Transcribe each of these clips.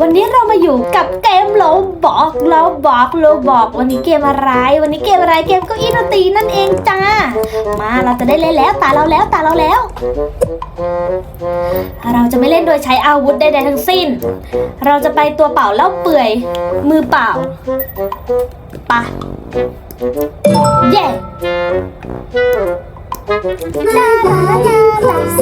วันนี้เรามาอยู่กับเกมโลบอกโลบอกโลบอกวันนี้เกมอะไร วันนี้เกมอะไรเกมเก้าอี้ดนตรีนั่นเองจ้า มาเราจะได้เล่นแล้วตาเราแล้วตาเราแล้ว เราจะไม่เล่นโดยใช้อาวุธใดๆทั้งสิ้น เราจะไปตัวเปล่าแล้วเปื่อย มือเปล่าปะเย้ลาลาลาลาลาลา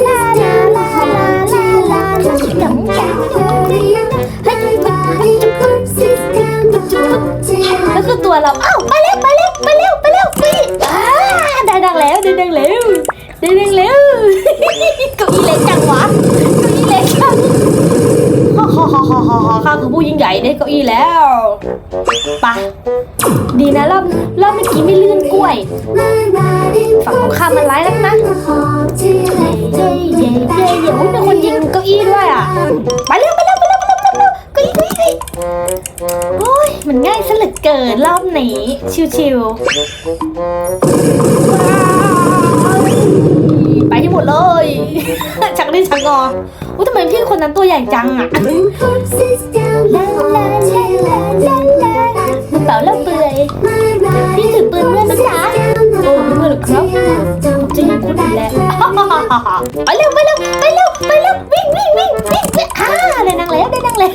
นะรอบรอบเมื่อกี้ไม่ลื่นกล้วย ฝั่งตรงข้ามมันร้ายนักนะเย่เย่เย่เย่เย่อุ๊ยมีคนยิงเก้าอี้ด้วยอะไปเร็วไปเร็วไปเร็วไปเร็วไปเร็วเก้าอี้เก้าอี้เก้าอี้โอ้ยมันง่ายซะเหลือเกินรอบนี้ชิวๆไปให้หมดเลยชักดิ้นชักงออุ้ยทำไมพี่คนนั้นตัวใหญ่จังอะลาลาลาลาเปล่าแล้วเปื่อ ไปเร็วไปเร็วไปเร็วไปเร็ววิ่งวิ่งวิ่งวิ่งวิ่งอ่าได้นั่งแล้วได้นั่งแล้ว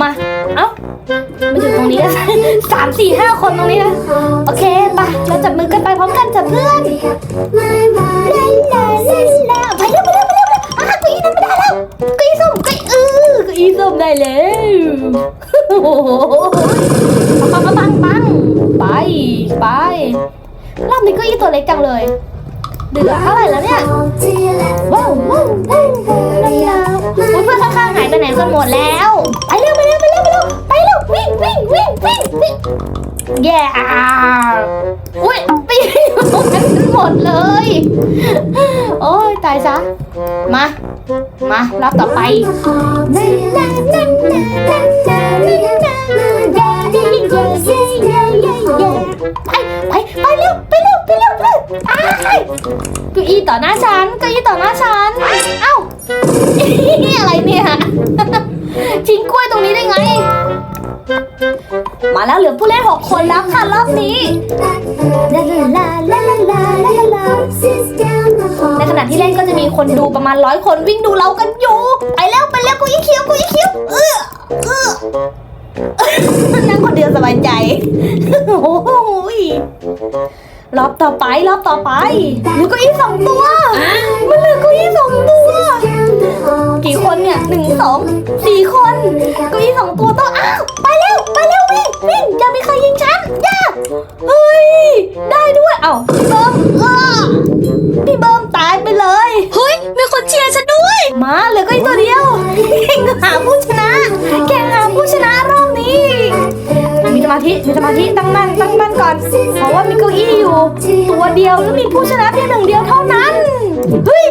มาเอ้ามาอยู่ตรงนี้กันสามสี่ห้าคนตรงนี้นะโอเคไปเราจับมือกันไปพร้อมกันจับเพื่อนลาลาลาลาไปเร็วไปเร็วไปเร็วไปเร็วอะก้าอี้นั่นไม่ได้แล้วก้าอี้ส้มก้าอี้เออก้าอี้ส้มได้แล้วโอ้โหปังปังปัง รอบนี้เก้าอี้ตัวเล็กจังเลยเหลือเท่าไหร่แล้วเนี่ยว้าวว้าวว้าวลาลาอุ้ยเพื่อนข้างๆหายไปไหนกันหมดแล้ว ไปเร็วไปเร็วไปเร็วไปเร็วไปเร็ววิ่งวิ่งวิ่งวิ่งวิ่งแย่อุ้ยไปอยู่ตรงนั้นกันหมดเลย โอ้ยตายซะ มา มารอบต่อไปนานานานานานานาน ฉันก้าอี้ต่อหน้าฉันเอ้าอะไรเนี่ยทิ้งกล้วยตรงนี้ได้ไง มาแล้วเหลือผู้เล่นหกคนแล้วค่ะรอบนี้ในขณะที่เล่นก็จะมีคนดูประมาณร้อยคนวิ่งดูเรากันอยู่ไปแล้วไปแล้วกูคี่ยวกูคี่ยวเออเออนั่งคนเดียวสบายใจโอ้ย รอบต่อไปรอบต่อไปเหลือเก้าอี้สองตัว มันเหลือเก้าอี้สองตัว กี่คนเนี่ยหนึ่งสองสี่คนเก้าอี้สองตัวต้องอ้าวไปเร็วไปเร็ววิ่งวิ่งอย่ามีใครยิงฉันอย่าเฮ้ยได้ด้วยเอ้าพี่เบิ้มเออพี่เบิ้มตายไปเลย เฮ้ยมีคนเชียร์ฉันด้วย มาเหลือเก็อีกตัวเดียวแข่งหาผู้ชนะ ธิมีสมาธิตั้งมั่นตั้งมั่นก่อนเพราะว่ามีเก้าอี้อยู่ ตัวเดียวแล้วมีผู้ชนะเพียงหนึ่งเดียวเท่านั้นเฮ้ย